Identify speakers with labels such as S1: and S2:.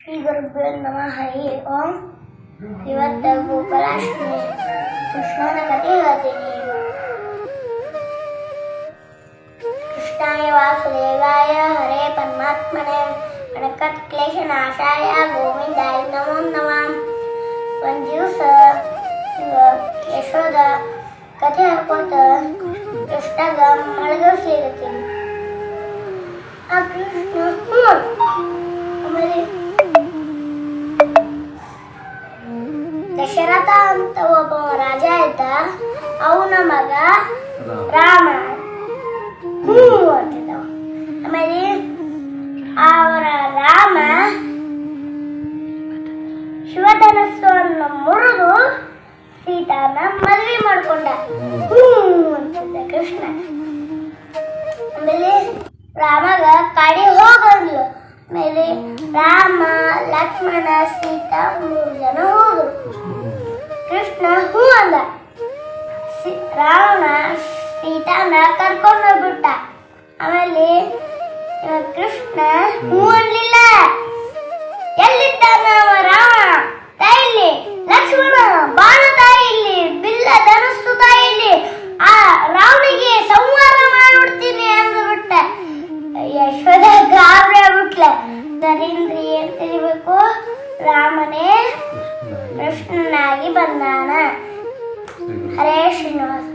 S1: ಶ್ರೀ ಗುರುಭ್ಯೋ ನಮಃ ಹರಿ ಓಂ ಇವತ್ತು ಗೋಪಾಲಾಷ್ಟಮಿ ಕೃಷ್ಣನ ಕಥೆ ಹೇಳ್ತೀನಿ ಕೃಷ್ಣಾಯ ವಾಸುದೇವಾಯ ಹರೇ ಪರಮಾತ್ಮನೆ ಗಣಕತ್ ಕ್ಲೇಶ ನಾಶಾಯ ಗೋವಿಂದಾಯ ನಮೋ ನಮಃ ಒಂದು ದಿವಸ ಯಶೋದ ಕಥೆ ಹಾಕೋತ ಕೃಷ್ಣಗ ಮಳಗರ್ಸ್ಲಿಕತ್ತೀನಿ ಆ ಕೃಷ್ಣ ದಶರಥ ಅಂತ ಒಬ್ಬ ರಾಜ ಆಯ್ತ ಅವನ ಮಗ ರಾಮ. ಅಂತಿದ್ದವ ಆಮೇಲೆ ಅವರ ರಾಮ ಶಿವಧನಸ್ಸನ್ನು ಮುರಿದು ಸೀತಾನ ಮದುವೆ ಮಾಡ್ಕೊಂಡ. ಅಂತಿದ್ದ ಕೃಷ್ಣ. ಆಮೇಲೆ ರಾಮಗ ಕಾಡಿ ಹೋಗಂದ್ಲು. ಆಮೇಲೆ ರಾಮ ಲಕ್ಷ್ಮಣ ಸೀತಾ ಮೂರು ಜನ ಹೋದ್ರು. ಕೃಷ್ಣ ಹೂ ಅಂದ ರಾವಣ ಸೀತಾನ ಕರ್ಕೊಂಡು ಹೋಗ್ಬಿಟ್ಟ. ಆಮೇಲೆ ಕೃಷ್ಣ ಹೂ ಅನ್ಲಿಲ್ಲ. ಎಲ್ಲಿದ್ದಾನ ರಾವಣ? ತಾಯಿಲಿ ಲಕ್ಷ್ಮಣ ಬಾಣ ತಾಯಿಲಿ ಬಿಲ್ಲ ಧನಸ್ಸು ತಾಯಿಲಿ. ಆ ರಾವಣಿಗೆ ಸಂಹಾರ ಮಾಡ್ಬಿಡ್ತೀನಿ ಅಂದ್ಬಿಟ್ಟ. ಯಶೋದ ಗಾಬರಿ ಆಗ್ಬಿಟ್ಲ. ಅದರಿಂದ ಏನ್ ತಿಳಿಬೇಕು? ರಾಮನೇ ಕೃಷ್ಣನಾಗಿ ಬಂದಾನ ಹರೇ ಶ್ರೀನಿವಾಸ